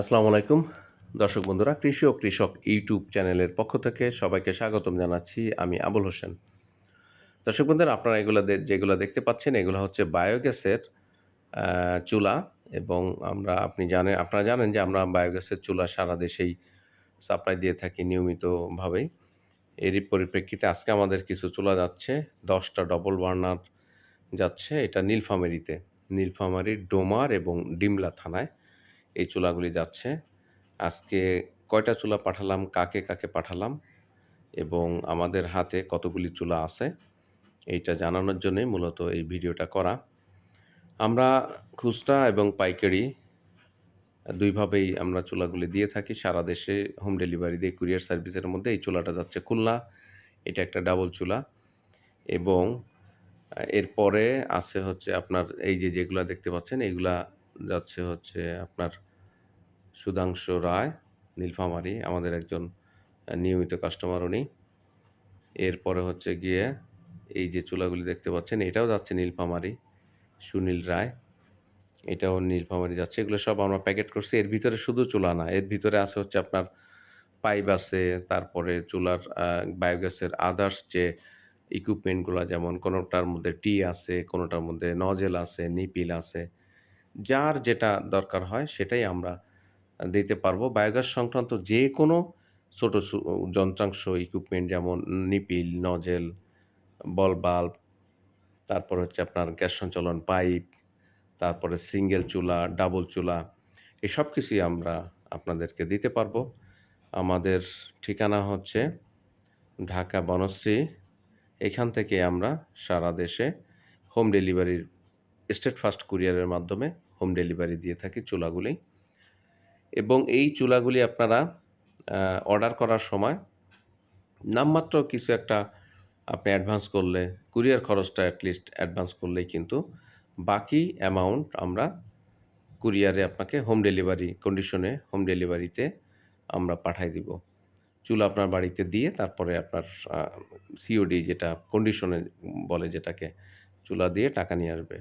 আসসালামু আলাইকুম। দর্শক বন্ধুরা, কৃষি ও কৃষক ইউটিউব চ্যানেলের পক্ষ থেকে সবাইকে স্বাগতম জানাচ্ছি আমি আবুল হোসেন। দর্শক বন্ধুরা, আপনারা এগুলো যেগুলো দেখতে পাচ্ছেন, এগুলো হচ্ছে বায়োগ্যাসের চুলা এবং আমরা আপনি জানেন আপনারা জানেন যে আমরা বায়োগ্যাসের চুলা সারা দেশেই সাপ্লাই দিয়ে থাকি নিয়মিতভাবেই। এরই পরিপ্রেক্ষিতে আজকে আমাদের কিছু চুলা যাচ্ছে, দশটা ডবল বার্নার যাচ্ছে, এটা নীলফামারিতে। নীলফামারির ডোমার এবং ডিমলা থানায়। এই চুলাগুলি যাচ্ছে। আজকে কয়টা চুলা পাঠালাম, কাকে কাকে পাঠালাম এবং আমাদের হাতে কতগুলি চুলা আছে, এইটা জানানোর জন্যই মূলত এই ভিডিওটা করা। আমরা খুচরা এবং পাইকারি দুইভাবেই আমরা চুলাগুলি দিয়ে থাকি। সারা দেশে হোম ডেলিভারি দিয়ে কুরিয়ার সার্ভিসের মধ্যে এই চুলাটা যাচ্ছে খুলনা, এটা একটা ডাবল চুলা এবং এরপরে আছে হচ্ছে আপনার এই যে যেগুলা দেখতে পাচ্ছেন, এইগুলা যাচ্ছে হচ্ছে আপনার সুধাংশু রায় নীলফামারী আমাদের একজন নিয়মিত কাস্টমার উনি। এরপরে হচ্ছে গিয়ে এই যে চুলাগুলি দেখতে পাচ্ছেন, এটাও যাচ্ছে নীলফামারী সুনীল রায়। এটাও নীলফামারি যাচ্ছে, এগুলো সব আমরা প্যাকেট করছি। এর ভিতরে শুধু চুলা না, এর ভিতরে আছে হচ্ছে আপনার পাইপ আছে, তারপরে চুলার বায়োগ্যাসের আদার্স যে ইকুইপমেন্টগুলো যেমন, কোনোটার মধ্যে টি আছে, কোনোটার মধ্যে নজেল আছে নিপিল আছে, যার যেটা দরকার হয় সেটাই আমরা দিতে পারব। বায়োগ্যাস সংক্রান্ত যে কোনো ছোটো যন্ত্রাংশ ইকুইপমেন্ট যেমন নিপিল নজেল বল বাল্ব তারপর হচ্ছে আপনার গ্যাস সঞ্চালন পাইপ তারপরে সিঙ্গেল চুলা ডাবল চুলা, এই সব কিছুই আমরা আপনাদেরকে দিতে পারব। আমাদের ঠিকানা হচ্ছে ঢাকা বনশ্রী। এখান থেকে আমরা সারা দেশে হোম ডেলিভারির স্টেট ফাস্ট কুরিয়ারের মাধ্যমে হোম ডেলিভারি দিয়ে থাকি চুলাগুলি। এবং এই চুলাগুলি আপনারা অর্ডার করার সময় নামমাত্র কিছু একটা আপনি অ্যাডভান্স করলে কুরিয়ার খরচটা অ্যাটলিস্ট অ্যাডভান্স করলেই কিন্তু বাকি অ্যামাউন্ট আমরা কুরিয়ারে আপনাকে হোম ডেলিভারি কন্ডিশনে হোম ডেলিভারিতে আমরা পাঠাই দিব। চুল আপনার বাড়িতে দিয়ে তারপরে আপনার সিওডি যেটা কন্ডিশনে বলে যেটাকে, চুলা দিয়ে টাকা নিয়ে আসবে।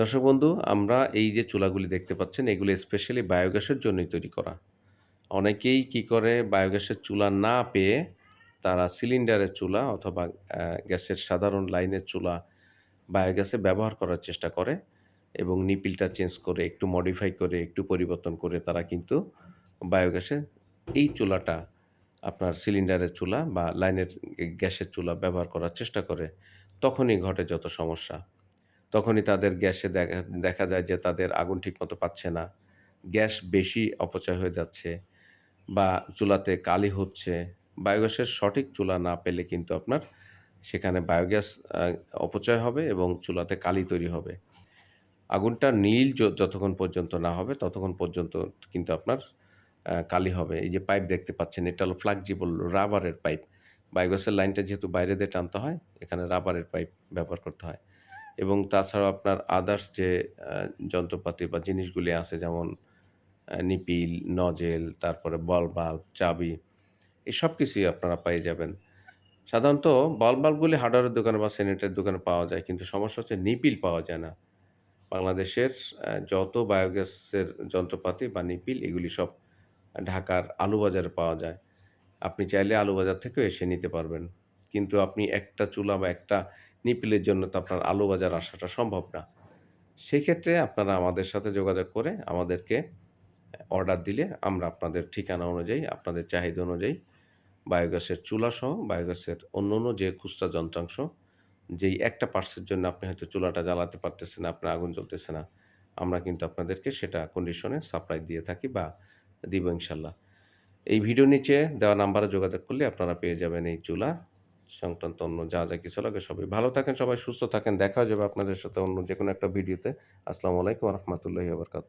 দর্শক বন্ধু, আমরা এই যে চুলাগুলি দেখতে পাচ্ছেন, এগুলো স্পেশালি বায়োগ্যাসের জন্যই তৈরি করা। অনেকেই কি করে বায়োগ্যাসের চুলা না পেয়ে তারা সিলিন্ডারের চুলা অথবা গ্যাসের সাধারণ লাইনের চুলা বায়োগ্যাসে ব্যবহার করার চেষ্টা করে এবং নিপিলটা চেঞ্জ করে, একটু মডিফাই করে, একটু পরিবর্তন করে তারা কিন্তু বায়োগ্যাসে এই চুলাটা আপনার সিলিন্ডারের চুলা বা লাইনের গ্যাসের চুলা ব্যবহার করার চেষ্টা করে। তখনই ঘটে যত সমস্যা। তখনই তাদের গ্যাসে দেখা দেখা যায় যে তাদের আগুন ঠিকমতো পাচ্ছে না। গ্যাস বেশি অপচয় হয়ে যাচ্ছে বা চুলাতে কালি হচ্ছে। বায়োগ্যাসের সঠিক চুলা না পেলে কিন্তু আপনার সেখানে বায়োগ্যাস অপচয় হবে এবং চুলাতে কালি তৈরি হবে। আগুনটা নীল যতক্ষণ পর্যন্ত না হবে ততক্ষণ পর্যন্ত কিন্তু আপনার কালি হবে। এই যে পাইপ দেখতে পাচ্ছেন, এটা হলো ফ্লাক্সিবল রাবারের পাইপ। বায়োগ্যাসের লাইনটা যেহেতু বাইরে দিয়ে টানতে হয়, এখানে রাবারের পাইপ ব্যবহার করতে হয়। এবং তাছাড়াও আপনার আদার্স যে যন্ত্রপাতি বা জিনিসগুলি আছে যেমন নিপিল নজেল তারপরে বল বাল্ব চাবি, এই সব কিছুই আপনারা পেয়ে যাবেন। সাধারণত বল বাল্বগুলি হার্ডওয়্যারের দোকানে বা সেনেটের দোকানে পাওয়া যায়, কিন্তু সমস্যা হচ্ছে নিপিল পাওয়া যায় না। বাংলাদেশের যত বায়োগ্যাসের যন্ত্রপাতি বা নিপিল, এগুলি সব ঢাকার আলুবাজারে পাওয়া যায়। আপনি চাইলে আলুবাজার থেকেও এসে নিতে পারবেন। কিন্তু আপনি একটা চুলা বা একটা নিপিলের জন্য তো আপনার আলুবাজার আসাটা সম্ভব না। সেক্ষেত্রে আপনারা আমাদের সাথে যোগাযোগ করে আমাদেরকে অর্ডার দিলে আমরা আপনাদের ঠিকানা অনুযায়ী, আপনাদের চাহিদা অনুযায়ী বায়োগ্যাসের চুলাসহ, বায়োগ্যাসের অন্য অন্য যে খুচরা যন্ত্রাংশ, যেই একটা পার্টসের জন্য আপনি হয়তো চুলাটা জ্বালাতে পারতেছেন না আপনার আগুন জ্বলতেছে না, আমরা কিন্তু আপনাদেরকে সেটা কন্ডিশনে সাপ্লাই দিয়ে থাকি বা দিব ইনশাল্লাহ। এই ভিডিও নিচে দেওয়া নাম্বারে যোগাযোগ করলে আপনারা পেয়ে যাবেন এই চুলা। সংক্রান্ত অন্য যা যা কিছু লাগে সবাই। ভালো থাকেন সবাই, সুস্থ থাকেন। দেখা যাবে আপনাদের সাথে অন্য যে কোনো একটা ভিডিওতে। আসসালামু আলাইকুম রহমতুল্লাহি আবরকাত